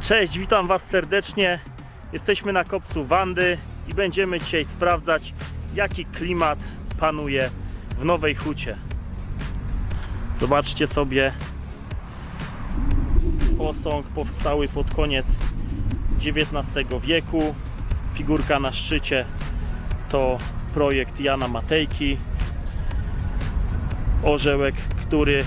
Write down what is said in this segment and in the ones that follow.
Cześć, witam Was serdecznie. Jesteśmy na kopcu Wandy i będziemy dzisiaj sprawdzać, jaki klimat panuje w Nowej Hucie. Zobaczcie sobie, posąg powstały pod koniec XIX wieku. Figurka na szczycie to projekt Jana Matejki. Orzełek, który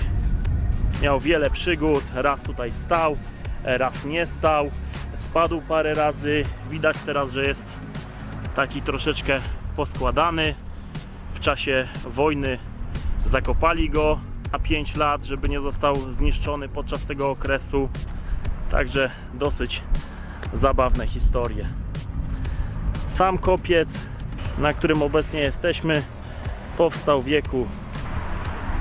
miał wiele przygód. Raz tutaj stał, raz nie stał. Spadł parę razy. Widać teraz, że jest taki troszeczkę poskładany. W czasie wojny zakopali go na 5 lat, żeby nie został zniszczony podczas tego okresu. Także dosyć zabawne historie. Sam kopiec, na którym obecnie jesteśmy, powstał w wieku,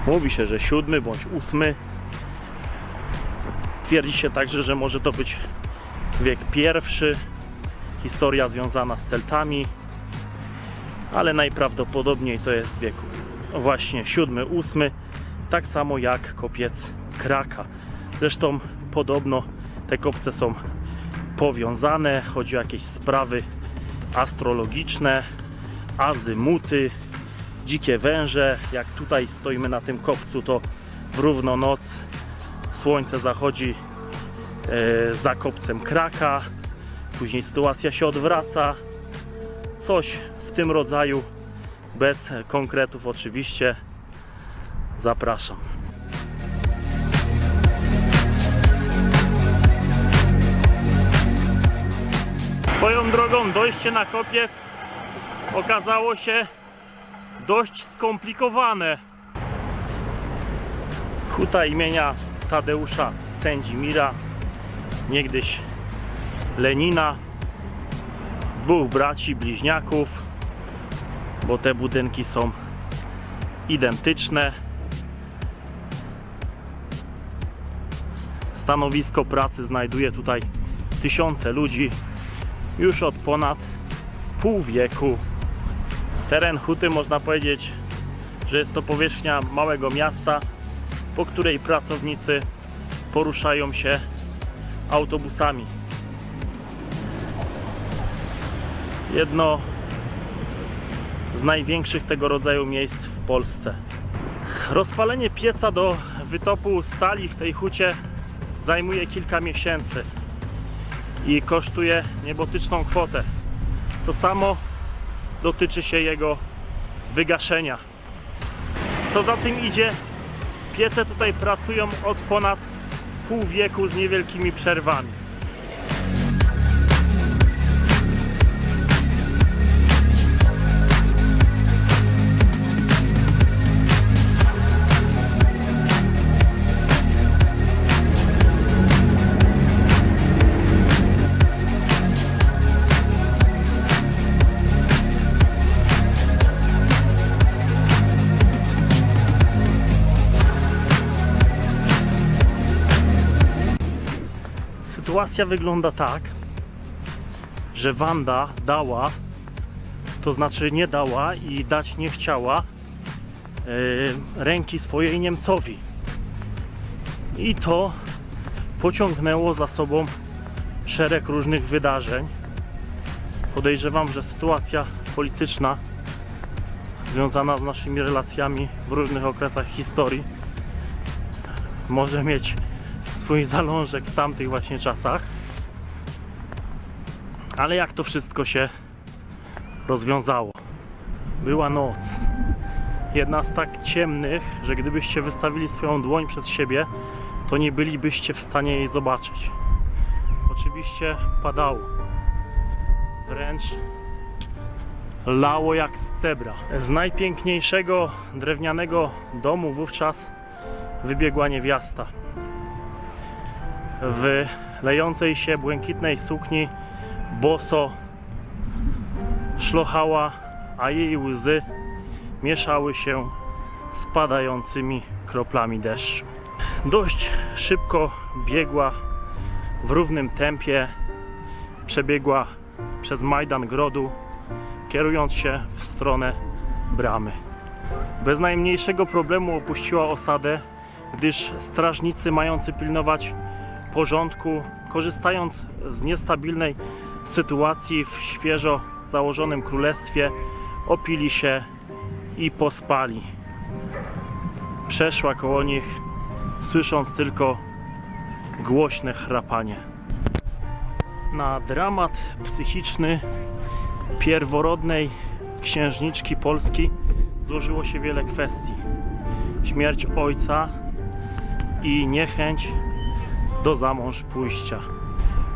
mówi się, że siódmy bądź ósmy. Twierdzi się także, że może to być wiek pierwszy, historia związana z Celtami, ale najprawdopodobniej to jest wiek właśnie ósmy, tak samo jak kopiec Kraka. Zresztą podobno te kopce są powiązane, chodzi o jakieś sprawy astrologiczne, azymuty, dzikie węże. Jak tutaj stoimy na tym kopcu, to w równo noc słońce zachodzi e, za kopcem kraka, później sytuacja się odwraca. Coś w tym rodzaju, bez konkretów oczywiście. Zapraszam. Swoją drogą dojście na kopiec okazało się dość skomplikowane. Huta imienia Tadeusza Sędzimira, niegdyś Lenina, dwóch braci bliźniaków, bo te budynki są identyczne. Stanowisko pracy znajduje tutaj tysiące ludzi już od ponad pół wieku. Teren Huty można powiedzieć, że jest to powierzchnia małego miasta, po której pracownicy poruszają się autobusami. Jedno z największych tego rodzaju miejsc w Polsce. Rozpalenie pieca do wytopu stali w tej hucie zajmuje kilka miesięcy i kosztuje niebotyczną kwotę. To samo dotyczy się jego wygaszenia. Co za tym idzie, piece tutaj pracują od ponad pół wieku z niewielkimi przerwami. Sytuacja wygląda tak, że Wanda dała, to znaczy nie dała i dać nie chciała e, ręki swojej Niemcowi. I to pociągnęło za sobą szereg różnych wydarzeń. Podejrzewam, że sytuacja polityczna związana z naszymi relacjami w różnych okresach historii może mieć swój zalążek w tamtych właśnie czasach. Ale jak to wszystko się rozwiązało? Była noc. Jedna z tak ciemnych, że gdybyście wystawili swoją dłoń przed siebie, to nie bylibyście w stanie jej zobaczyć. Oczywiście padało. Wręcz lało jak z cebra. Z najpiękniejszego drewnianego domu wówczas wybiegła niewiasta w lejącej się błękitnej sukni boso szlochała, a jej łzy mieszały się z padającymi kroplami deszczu. Dość szybko biegła w równym tempie, przebiegła przez Majdan Grodu, kierując się w stronę bramy. Bez najmniejszego problemu opuściła osadę, gdyż strażnicy mający pilnować porządku, korzystając z niestabilnej sytuacji w świeżo założonym królestwie, opili się i pospali. Przeszła koło nich, słysząc tylko głośne chrapanie. Na dramat psychiczny pierworodnej księżniczki Polski złożyło się wiele kwestii. Śmierć ojca i niechęć do zamąż pójścia.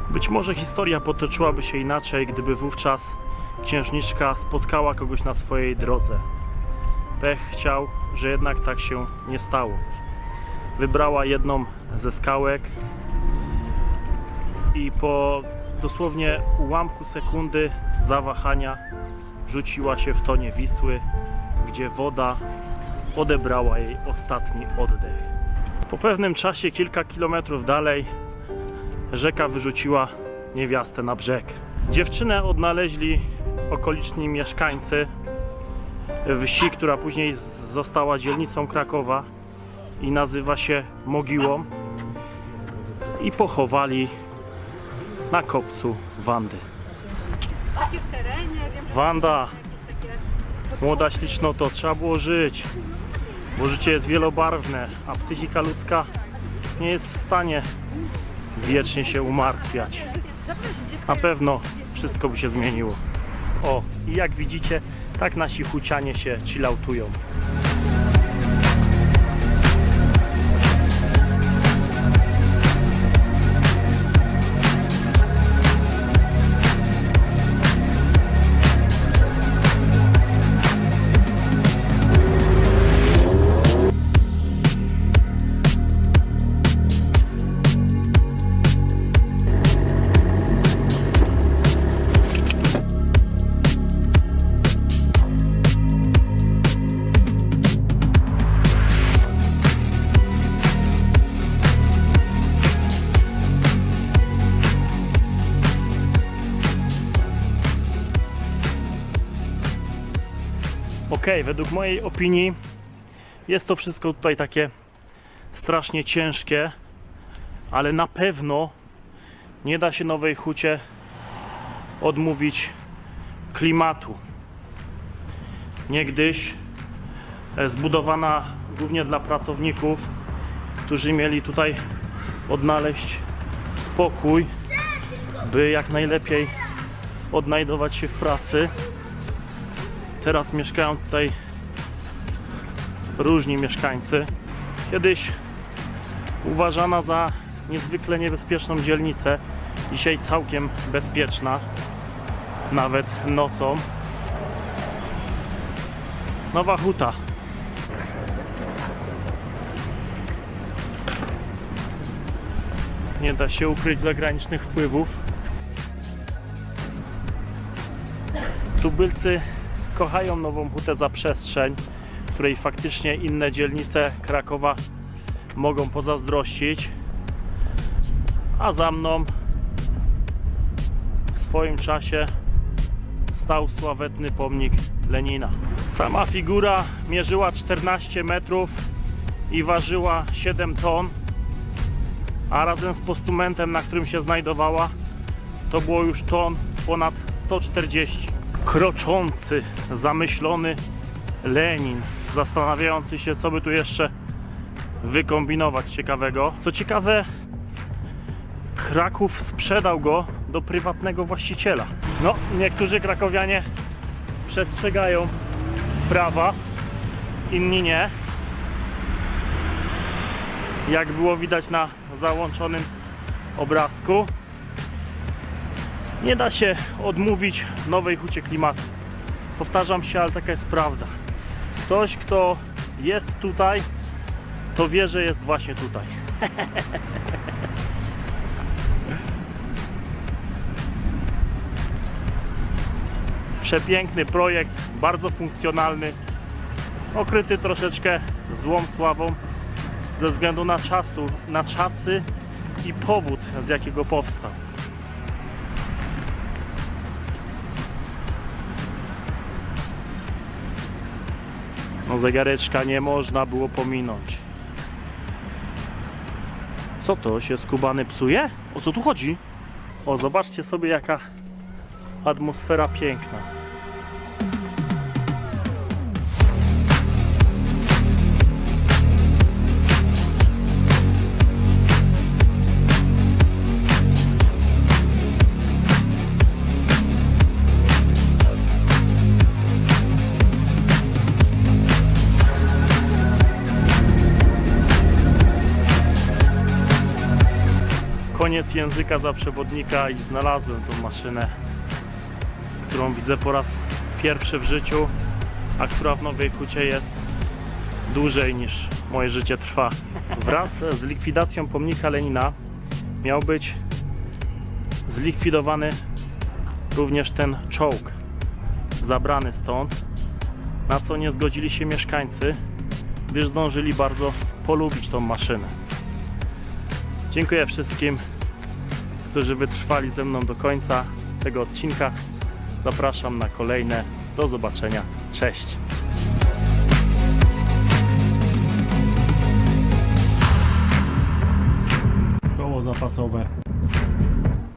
Być może historia potoczyłaby się inaczej, gdyby wówczas księżniczka spotkała kogoś na swojej drodze. Pech chciał, że jednak tak się nie stało. Wybrała jedną ze skałek i po dosłownie ułamku sekundy zawahania rzuciła się w tonie Wisły, gdzie woda odebrała jej ostatni oddech. Po pewnym czasie, kilka kilometrów dalej, rzeka wyrzuciła niewiastę na brzeg. Dziewczynę odnaleźli okoliczni mieszkańcy wsi, która później została dzielnicą Krakowa i nazywa się Mogiłą i pochowali na kopcu Wandy. Wanda, młoda ślicznoto, trzeba było żyć, bo życie jest wielobarwne, a psychika ludzka nie jest w stanie wiecznie się umartwiać. Na pewno wszystko by się zmieniło. O, i jak widzicie, tak nasi hucianie się chillautują. Według mojej opinii jest to wszystko tutaj takie strasznie ciężkie, ale na pewno nie da się Nowej Hucie odmówić klimatu. Niegdyś e, zbudowana głównie dla pracowników, którzy mieli tutaj odnaleźć spokój, by jak najlepiej odnajdować się w pracy. Teraz mieszkają tutaj różni mieszkańcy. Kiedyś uważana za niezwykle niebezpieczną dzielnicę, dzisiaj całkiem bezpieczna, nawet nocą. Nowa Huta. Nie da się ukryć zagranicznych wpływów. Tubylcy kochają Nową Hutę za przestrzeń, której faktycznie inne dzielnice Krakowa mogą pozazdrościć. A za mną w swoim czasie stał sławetny pomnik Lenina. Sama figura mierzyła 14 metrów i ważyła 7 ton, a razem z postumentem, na którym się znajdowała, to było już ton ponad 140. Kroczący, zamyślony Lenin, zastanawiający się, co by tu jeszcze wykombinować ciekawego. Co ciekawe, Kraków sprzedał go do prywatnego właściciela. No, niektórzy krakowianie przestrzegają prawa, inni nie. Jak było widać na załączonym obrazku. Nie da się odmówić nowej hucie klimatu. Powtarzam się, ale taka jest prawda. Ktoś, kto jest tutaj, to wie, że jest właśnie tutaj. Przepiękny projekt, bardzo funkcjonalny, okryty troszeczkę złą sławą ze względu na czasu, na czasy i powód, z jakiego powstał. No zegareczka nie można było pominąć. Co to się skubany psuje? O co tu chodzi? O, zobaczcie sobie jaka atmosfera piękna. Języka za przewodnika i znalazłem tą maszynę, którą widzę po raz pierwszy w życiu, a która w Nowej Hucie jest dłużej niż moje życie trwa. Wraz z likwidacją pomnika Lenina miał być zlikwidowany również ten czołg zabrany stąd, na co nie zgodzili się mieszkańcy, gdyż zdążyli bardzo polubić tą maszynę. Dziękuję wszystkim, którzy wytrwali ze mną do końca tego odcinka. Zapraszam na kolejne. Do zobaczenia. Cześć. Koło zapasowe